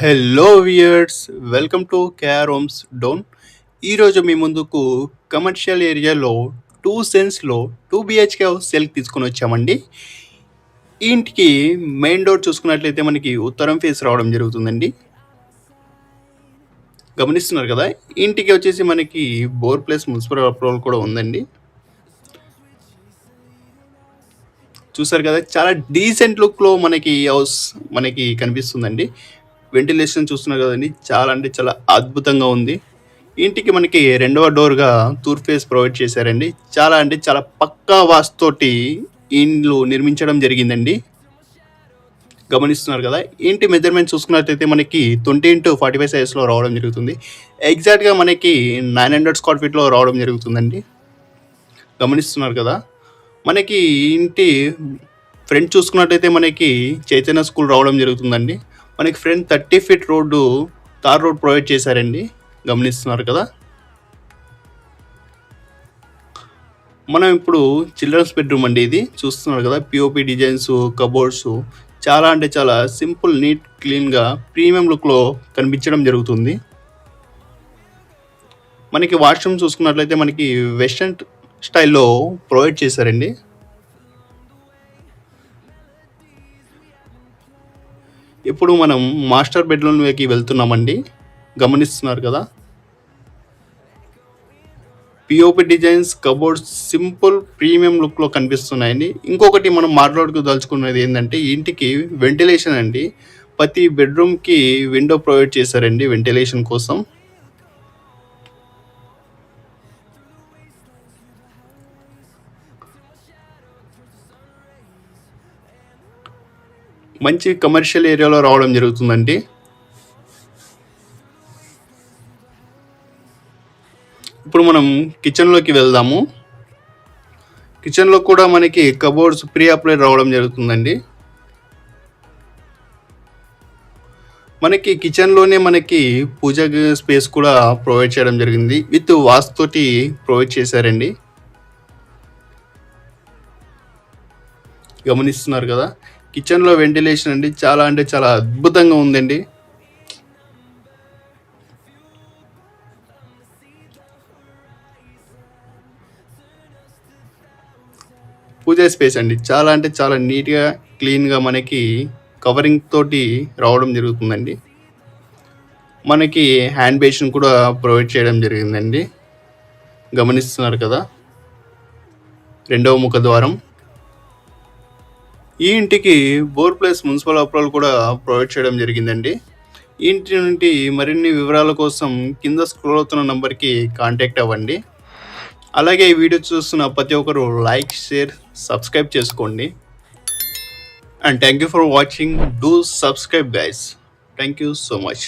Hello viewers welcome to KR homes Dhone ఈరోజు మీ ముందుకు కమర్షియల్ ఏరియాలో టూ సెన్స్లో టూ బిహెచ్కే హౌస్ సెల్కి తీసుకొని వచ్చామండి. ఈ ఇంటికి మెయిన్ డోర్ చూసుకున్నట్లయితే మనకి ఉత్తరం ఫేస్ రావడం జరుగుతుందండి. గమనిస్తున్నారు కదా ఇంటికి వచ్చేసి మనకి బోర్ ప్లస్ మున్సిపల్ అప్రూవల్ కూడా ఉందండి. చూసారు కదా చాలా డీసెంట్ లుక్లో మనకి హౌస్ మనకి కనిపిస్తుందండి. వెంటిలేషన్ చూస్తున్నారు కదండి చాలా అంటే చాలా అద్భుతంగా ఉంది. ఇంటికి మనకి రెండవ డోర్గా తూర్ ఫేస్ ప్రొవైడ్ చేశారండి. చాలా అంటే చాలా పక్కా వాస్తోటి ఇండ్లు నిర్మించడం జరిగిందండి. గమనిస్తున్నారు కదా ఇంటి మెజర్మెంట్ చూసుకున్నట్లయితే మనకి ట్వంటీ ఇంటూ ఫార్టీ ఫైవ్ సైజ్లో రావడం జరుగుతుంది. ఎగ్జాక్ట్గా మనకి నైన్ హండ్రెడ్ స్క్వేర్ ఫీట్లో రావడం జరుగుతుందండి. గమనిస్తున్నారు కదా మనకి ఇంటి ఫ్రంట్ చూసుకున్నట్టయితే మనకి చైతన్య స్కూల్ రావడం జరుగుతుందండి. మనకి front thirty feet road tar road provide చేశారండి. గమనిస్తున్నారు కదా. మనం ఇప్పుడు చిల్డ్రన్స్ బెడ్రూమ్ అండి ఇది. చూస్తున్నారు కదా పిఓపి డిజైన్స్ కబోర్డ్స్ చాలా అంటే చాలా సింపుల్ నీట్ క్లీన్గా ప్రీమియం లుక్లో కనిపించడం జరుగుతుంది. మనకి వాష్రూమ్ చూసుకున్నట్లయితే మనకి వెస్ట్రన్ స్టైల్లో ప్రొవైడ్ చేశారండి. ఇప్పుడు మనం మాస్టర్ బెడ్రూమ్లోకి వెళ్తున్నామండి. గమనిస్తున్నారు కదా? POP designs cupboards simple premium లుక్లో కనిపిస్తున్నాయండి. ఇంకొకటి మనం మాట్లాడుకోదలుచుకున్నది ఏంటంటే ఇంటికి వెంటిలేషన్ అండి. ప్రతి బెడ్రూమ్కి విండో ప్రొవైడ్ చేశారండి వెంటిలేషన్ కోసం. మంచి కమర్షియల్ ఏరియాలో రావడం జరుగుతుందండి. ఇప్పుడు మనం కిచెన్లోకి వెళ్దాము. కిచెన్లో కూడా మనకి కబోర్డ్స్ ప్రీ అప్లైడ్ రావడం జరుగుతుందండి. మనకి కిచెన్లోనే మనకి పూజ స్పేస్ కూడా ప్రొవైడ్ చేయడం జరిగింది. విత్ వాస్తోటి ప్రొవైడ్ చేశారండి. గమనిస్తున్నారు కదా? కిచెన్లో వెంటిలేషన్ అండి చాలా అంటే చాలా అద్భుతంగా ఉందండి. పూజ స్పేస్ అండి చాలా అంటే చాలా నీట్గా క్లీన్గా మనకి కవరింగ్ తోటి రావడం జరుగుతుందండి. మనకి హ్యాండ్ బేషన్ కూడా ప్రొవైడ్ చేయడం జరిగిందండి. గమనిస్తున్నారు కదా రెండవ ముఖ ద్వారం ఈ ఇంటికి బోర్ ప్లస్ మున్సిపల్ అప్రూవల్ కూడా ప్రొవైడ్ చేయడం జరిగిందండి. ఈ ఇంటి నుండి మరిన్ని వివరాల కోసం కింద స్క్రోల్ అవుతున్న నంబర్కి కాంటాక్ట్ అవ్వండి. అలాగే ఈ వీడియో చూస్తున్న ప్రతి ఒక్కరు లైక్ షేర్ సబ్స్క్రైబ్ చేసుకోండి. And thank you for watching. Do subscribe guys. Thank you so much.